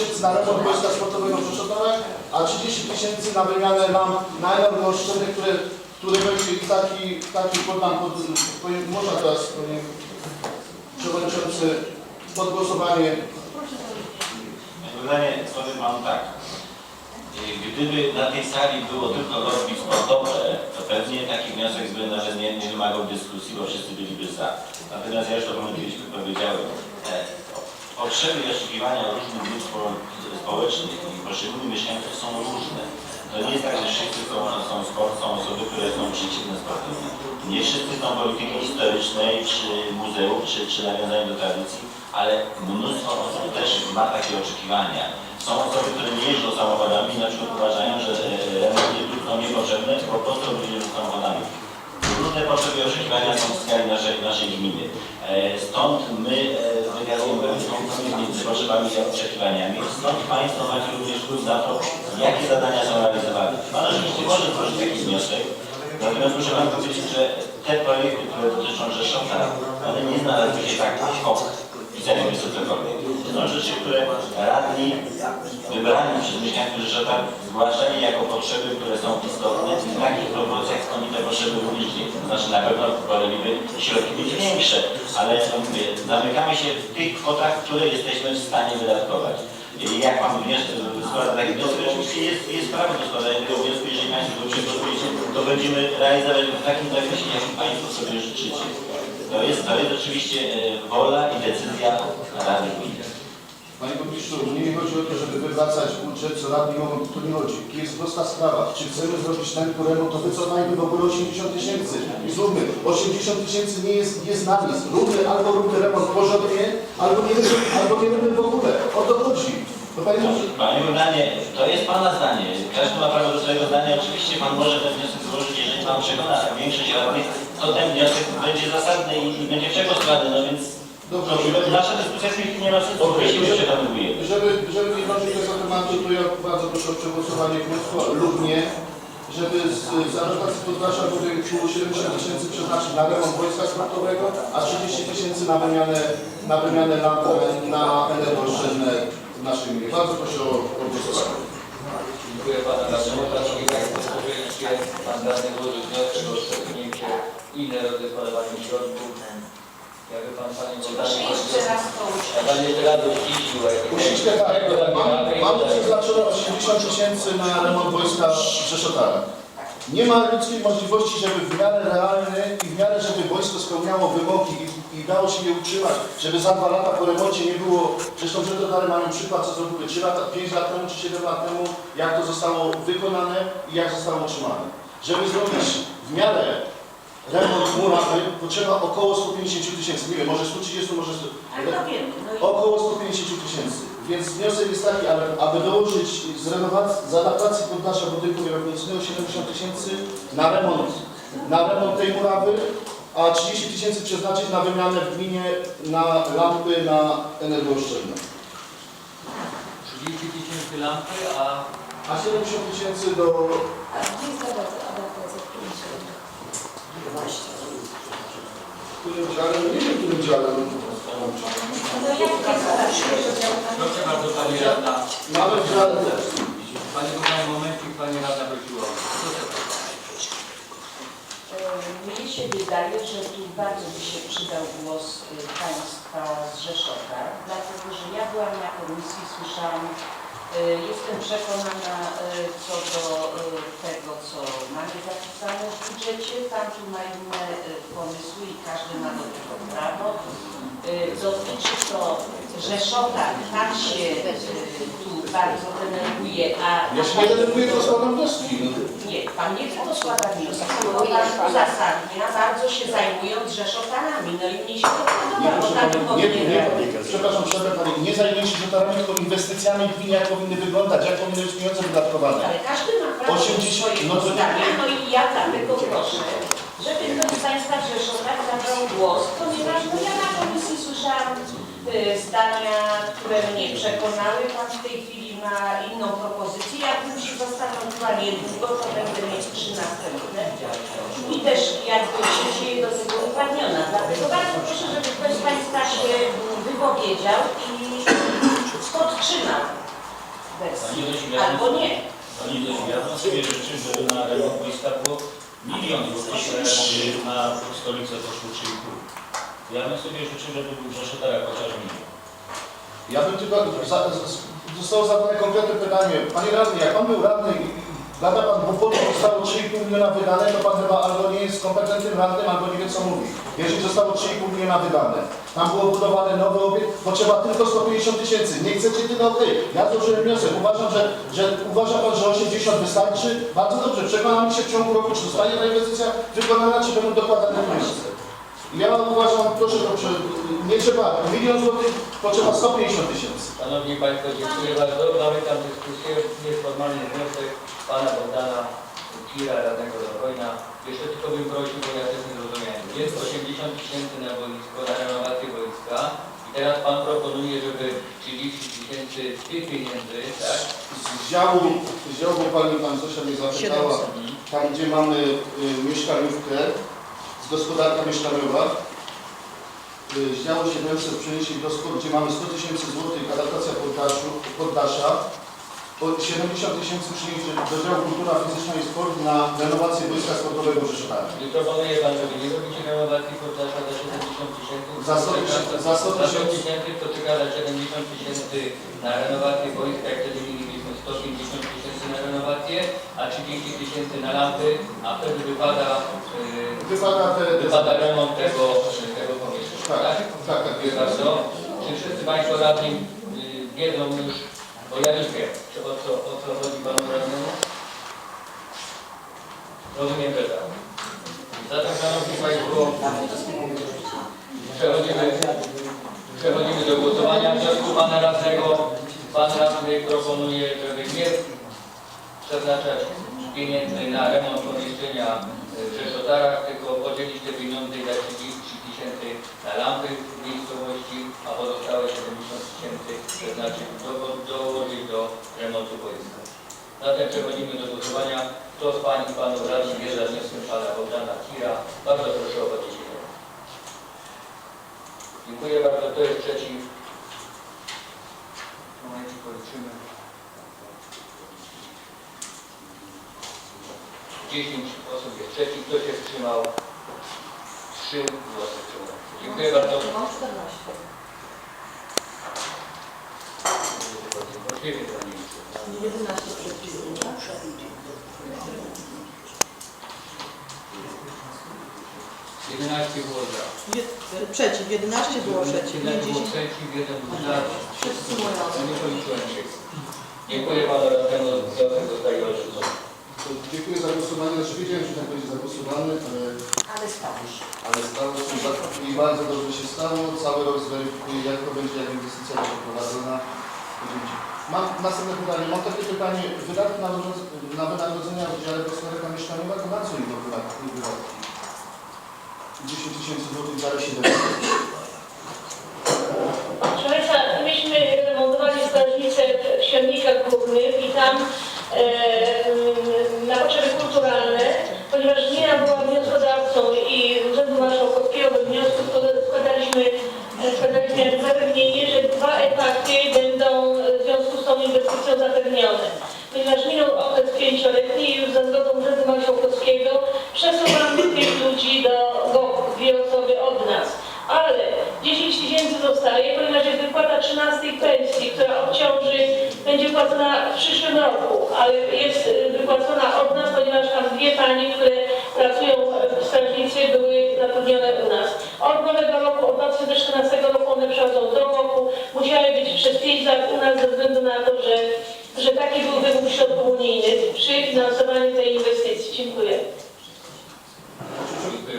tysięcy na remont boiska sportowego w Rzeszotorach, a 30 tysięcy na wymianę lamp na energooszczędne, które, które będzie taki, taki podam, pod, powiem, można teraz, panie przewodniczący, pod głosowanie. Pytanie powiem Panu tak. Gdyby na tej sali było tylko lobby sportowe, to pewnie taki wniosek by nawet nie, nie wymagał dyskusji, bo wszyscy byliby za. Natomiast ja już to powiedziałem. Potrzeby i oczekiwania różnych grup spo- społecznych i poszczególnych mieszkańców są różne. To nie jest tak, że wszyscy są, są, są osoby, które są przeciwne sportowi. Nie wszyscy są polityki historycznej, czy muzeum, czy, czy nawiązania do tradycji, ale mnóstwo osób też ma takie oczekiwania. Są osoby, które nie jeżdżą samochodami, na przykład uważają, że e, remonty dróg są niepotrzebne, po prostu jeżdżą samochodami. Różne potrzeby i oczekiwania są w skali naszej, naszej gminy. E, Stąd my e, wywiązujemy kompromis między potrzebami a oczekiwaniami. Stąd Państwo macie również wpływ na to, jakie zadania są realizowane. Pan oczywiście może złożyć taki wniosek, natomiast muszę Wam powiedzieć, że te projekty, które dotyczą Rzeszowa, one nie znalazły się tak ad się cokolwiek. To są rzeczy, które radni wybrani przez mieszkańców Rzeszowa zgłaszali jako potrzeby, które są istotne i w takich proporcjach skąd te potrzeby również nie. To znaczy na pewno powinny środki być większe, ale mówię, zamykamy się w tych kwotach, które jesteśmy w stanie wydatkować. Jak Pan wniosek, składa taki wniosek, oczywiście jest, jest prawo do składania tego wniosku, jeżeli Państwo go przygotujecie, to będziemy realizować w takim zakresie, jakim Państwo sobie życzycie. To jest, to jest oczywiście e, wola i decyzja Rady Gminy. Panie Burmistrzu, nie chodzi o to, żeby wywracać budżet, co radni mogą, to nie chodzi. Jest prosta sprawa. Czy chcemy zrobić ten remont, to wycofajmy w ogóle 80 tysięcy. I zróbmy, 80 tysięcy nie jest, jest na nic. Róbmy albo róbmy remont porządnie, albo nie albo nie róbmy w ogóle. O to chodzi. Panie Panie Bogdanie, to jest Pana zdanie. Każdy ma prawo do swojego zdania. Oczywiście Pan może ten wniosek złożyć, jeżeli Pan przekona większość radnych, to ten wniosek będzie zasadny i, i będzie przegłosowany. No więc Dobrze. no, nasza dyskusja w tej chwili nie ma sensu, bo jeśli się żeby, żeby nie do tego tematu, to ja bardzo proszę o przegłosowanie wniosku lub nie, żeby z, z anotacji Podlasza budynku 70 tysięcy przeznaczyć na remont wojska sportowego, a 30 tysięcy na wymianę, na wymianę lamp na energooszczędne w naszej gminie. Bardzo proszę o, głosowanie. Dziękuję Pana radnemu. Szanowni Państwo, spowiedźcie Pan radny złożył wniosek o przesunięcie inne rozdysponowanie środków. Jakby Pan Panie Proszę jeszcze raz to Ja Pan jeszcze raz uściślił. Uściśle tak, mam, mam przeznaczone 80 tysięcy na remont wojska w Rzeszotarach. Nie ma ludzkiej możliwości, żeby w miarę realny i w miarę, żeby wojsko spełniało wymogi i, i dało się je utrzymać, żeby za dwa lata po remoncie nie było, zresztą Rzeszotory mają przykład, co zrobiły 3 lata, 5 lat temu czy 7 lat temu, jak to zostało wykonane i jak zostało utrzymane. Żeby zrobić w miarę remont murawy, potrzeba około 150 tysięcy, nie wiem, może 130, może 100. Ale to wiemy. No i Około 150 tysięcy. Więc wniosek jest taki, ale, aby dołożyć z renowacji, z adaptacji poddasza budynku wielofunkcyjnego 70 tysięcy na remont, na remont tej murawy, a 30 tysięcy przeznaczyć na wymianę w gminie na lampy na energooszczędne. 30 tysięcy lampy, a A 70 tysięcy do... A gdzie jest adaptacja w którym w którym dziale? Nie wiem, w którym dziale. No proszę bardzo Pani Radna. Mamy w dziale też. Pani Kochanie, momencik Pani Radna prosiła. Proszę bardzo. Mnie się wydaje, że tu bardzo by się przydał głos y, Państwa z Rzeszowa, dlatego że ja byłam na komisji, słyszałam, jestem przekonana y, co do y, tego, co mamy zapisane w budżecie, tamtu ma inne y, pomysły i każdy ma do tego prawo. Y, Dotyczy to Rzeszowa, tam się y, tu bardzo denerwuje, a... Ja się nie denerwuję, to składam wnioski. Nie, Pan nie tylko składa wnioski, uzasadnia, bardzo się zajmując Rzeszotarami. No i mnie się to Nie, podoba, bo tak nie, nie, robić. przepraszam, przerwę pani, nie zajmuje się rzetarami, tylko inwestycjami gminy, jak powinny wyglądać, jak powinny być pieniądze wydatkowane. Ale każdy ma prawo do 80, swojego no to- no i ja dlatego proszę, żeby ktoś z Państwa w Rzeszotar zabrał głos, ponieważ no ja na komisji słyszałam zdania, które mnie przekonały. Pan w tej chwili ma inną propozycję. Jakbym się zastanowiła niedługo, to będę mieć trzy następne. I też jakby się dzieje do tego uprawniona. Dlatego bardzo proszę, żeby ktoś z Państwa się wypowiedział i podtrzymał ja Albo nie. Ja bym sobie życzył, żeby na remont boiska było milion żeby na stolicę poszło 3,5. Ja bym sobie życzył, żeby był w Rzeszotarach chociaż milion. Ja bym tylko, za, zostało zadane konkretne pytanie. Panie radny, jak pan był radny i gada pan, Polsce zostało 3,5 miliona wydane, to pan chyba albo nie jest kompetentnym radnym, albo nie wie co mówi. Jeżeli zostało 3,5 miliona wydane, tam było budowane nowy obiekt, potrzeba tylko 150 tysięcy. Nie chcecie tyle, okej. Ja złożyłem wniosek. Uważam, że, że uważa pan, że 80 wystarczy. Bardzo dobrze. Przekonamy się w ciągu roku, czy zostanie ta inwestycja wykonana, czy będą dokładane pieniądze. Ja uważam, proszę, proszę, nie trzeba milion złotych, potrzeba 150 tysięcy. Szanowni Państwo, dziękuję bardzo. Zamykam dyskusję. Jest formalny wniosek Pana Bogdana Kira, radnego Zawojna. Jeszcze tylko bym prosił, bo ja też nie zrozumiałem. Jest 80 tysięcy na boisko, na renowację boiska. I teraz Pan proponuje, żeby 30 tysięcy z tych pieniędzy, tak? Z działu, z działu pani pan Zosia mnie zapytała, tam gdzie mamy y, mieszkaniówkę, gospodarka mieszkaniowa, y, z działu 700 przenieśli do sport, gdzie mamy 100 tysięcy złotych, adaptacja poddaszu, poddasza, o 70 tysięcy przynieść do działu kultura fizyczna i sport na renowację boiska sportowego w Rzeszowie. I proponuje Pan, żeby nie robić renowacji poddasza za 70 tysięcy. Za 100 tysięcy- za 100 Za 100 tysięcy. to czeka za 70 tysięcy na renowację boiska, jak wtedy mielibyśmy 150 tysięcy renowację, a 30 tysięcy na lampy, a wtedy wypada, yy, Wypada te... wypada remont tego, tego pomieszczenia. Tak, Tak? tak, tak. Dziękuję bardzo. Czy wszyscy Państwo radni yy, wiedzą już, bo ja już wiem, czy o co, o co chodzi Panu radnemu? Rozumiem, że tak. Zatem, Szanowni Państwo, przechodzimy, przechodzimy do głosowania. Wniosku Pana Radnego. Pan Radny proponuje, żeby nie przeznaczać pieniędzy na remont pomieszczenia w Rzeszotarach, tylko podzielić te pieniądze i dać 30 tysięcy na lampy w miejscowości, a pozostałe 70 tysięcy przeznaczyć, do, dołożyć do remontu boiska. Zatem przechodzimy do głosowania. Kto z Pań i Panów Radnych jest za wnioskiem Pana Bogdana Kira? Bardzo proszę o podniesienie. Dziękuję bardzo. Kto jest przeciw? Momencik policzymy. 10 osób jest przeciw. Kto się wstrzymał? 3 głosy wstrzymanych. Dziękuję bardzo. Mam 14. Możliwie to nie jest. 11 przeciwnych. 11 było za. Je- Przeciw, 11 było przeciw, nie 11 było 10. przeciw, 1 był za. Wszyscy No mówiący. nie policzyłem się. Dziękuję Panu radnemu. Wniosek zostaje odrzucony. To Dziękuję za głosowanie. Znaczy wiedziałem, że tak będzie zagłosowany, ale, Ale stawisz. ale stało się za- i bardzo dobrze się stało. Cały rok zweryfikuję, jak to będzie, jak inwestycja będzie prowadzona. Mam następne pytanie. Mam takie pytanie. Wydatki na, wynagrod- na wynagrodzenia w dziale gospodarka mieszkaniowego, na co idą wydatki? wydatki? 10 tysięcy złotych dziale 7. Proszę Państwa, myśmy remontowali strażnicę w Świetnikach Górnych i tam e, Ponieważ minął okres pięcioletni i już za zgodą Urzędu Marszałkowskiego przesuwamy tych ludzi do GOP, dwie osoby od nas. Ale 10 tysięcy zostaje, ponieważ jest wypłata 13 pensji, która obciąży, będzie wypłacona w przyszłym roku, ale jest y, wypłacona od nas, ponieważ tam dwie panie, które pracują w strażnicy, były zatrudnione u nas. Od nowego roku, od 2014 roku one przechodzą do roku, musiały być przez 5 lat u nas ze względu na to, że taki był wymóg środków finansowaniu tej inwestycji. Dziękuję.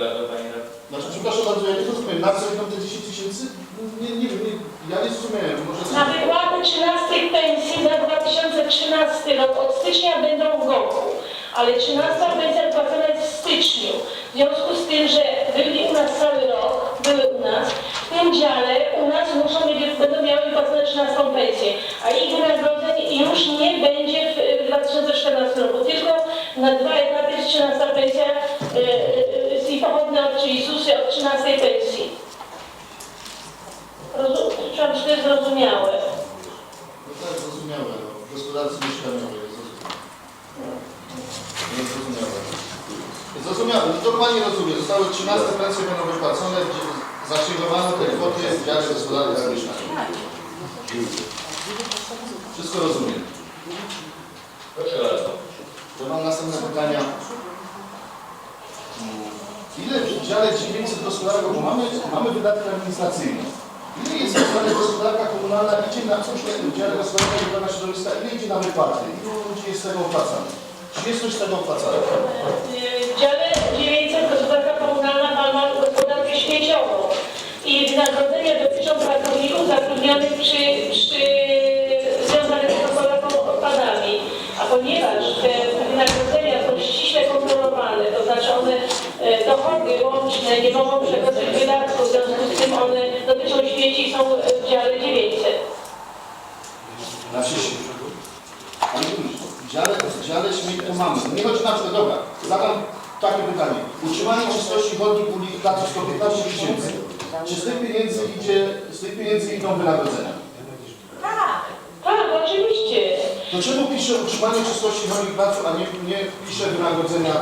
Bardzo. Znaczy, przepraszam bardzo, ja nie rozumiem. Na co idą te 10 tysięcy? Nie, nie wiem, nie, ja nie zrozumiałem. Może... Na wypłatę 13 pensji za 2013 rok od stycznia będą w roku, ale 13 pensja wypłacona jest w styczniu. W związku z tym, że byli u nas cały rok, były u nas, w tym dziale u nas muszą mieć, będą miały wypłacone 13 pensję, a ich wynagrodzeń już nie będzie w w 2014 roku, tylko na dwa etaty jest 13 pensja e, e, z ich pochodne od, czyli ZUSy od 13 pensji. Rozumiem, czy to jest zrozumiałe? No tak, zrozumiałe. No. gospodarce mieszkaniowej. Nie zrozumiałem. Zrozumiałem, to Pani rozumie. Zostały 13 pensje będą wypłacone, gdzie zaksięgowano te kwoty w dziale gospodarki mieszkaniowej. Wszystko rozumiem. Proszę bardzo. To mam następne pytania. Ile w dziale 900 gospodarka, bo mamy, mamy wydatki administracyjne. Ile jest w dziale gospodarka komunalna, idzie na coś w dziale gospodarka i ochrona środowiska, ile idzie na wypłaty? Ilu ludzi jest z tego opłacane? Czy jest coś z tego opłacane? W dziale 900 gospodarka komunalna ma gospodarkę śmieciową i wynagrodzenia dotyczą pracowników zatrudnionych przy, przy ponieważ te wynagrodzenia są ściśle kontrolowane, to znaczy one e, dochody łączne nie mogą przekroczyć wydatków, w związku z tym one dotyczą śmieci i są w dziale 900. Na wsi. Ale dziale, dziale śmieci to mamy. Nie chodzi na przykład, dobra, zadam takie pytanie. Utrzymanie czystości chodnik ulic placu 115 tysięcy. Czy z tych pieniędzy idzie, z tych pieniędzy idą wynagrodzenia? Tak, oczywiście. To czemu pisze utrzymanie czystości chodnik placu, a nie, nie pisze wynagrodzenia,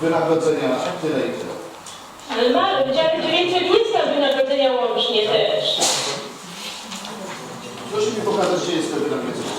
wynagrodzenia tyle i tyle? Ale ma, w dziale 900 jest tam wynagrodzenia łącznie też. Proszę mi pokazać, gdzie jest to wynagrodzenie.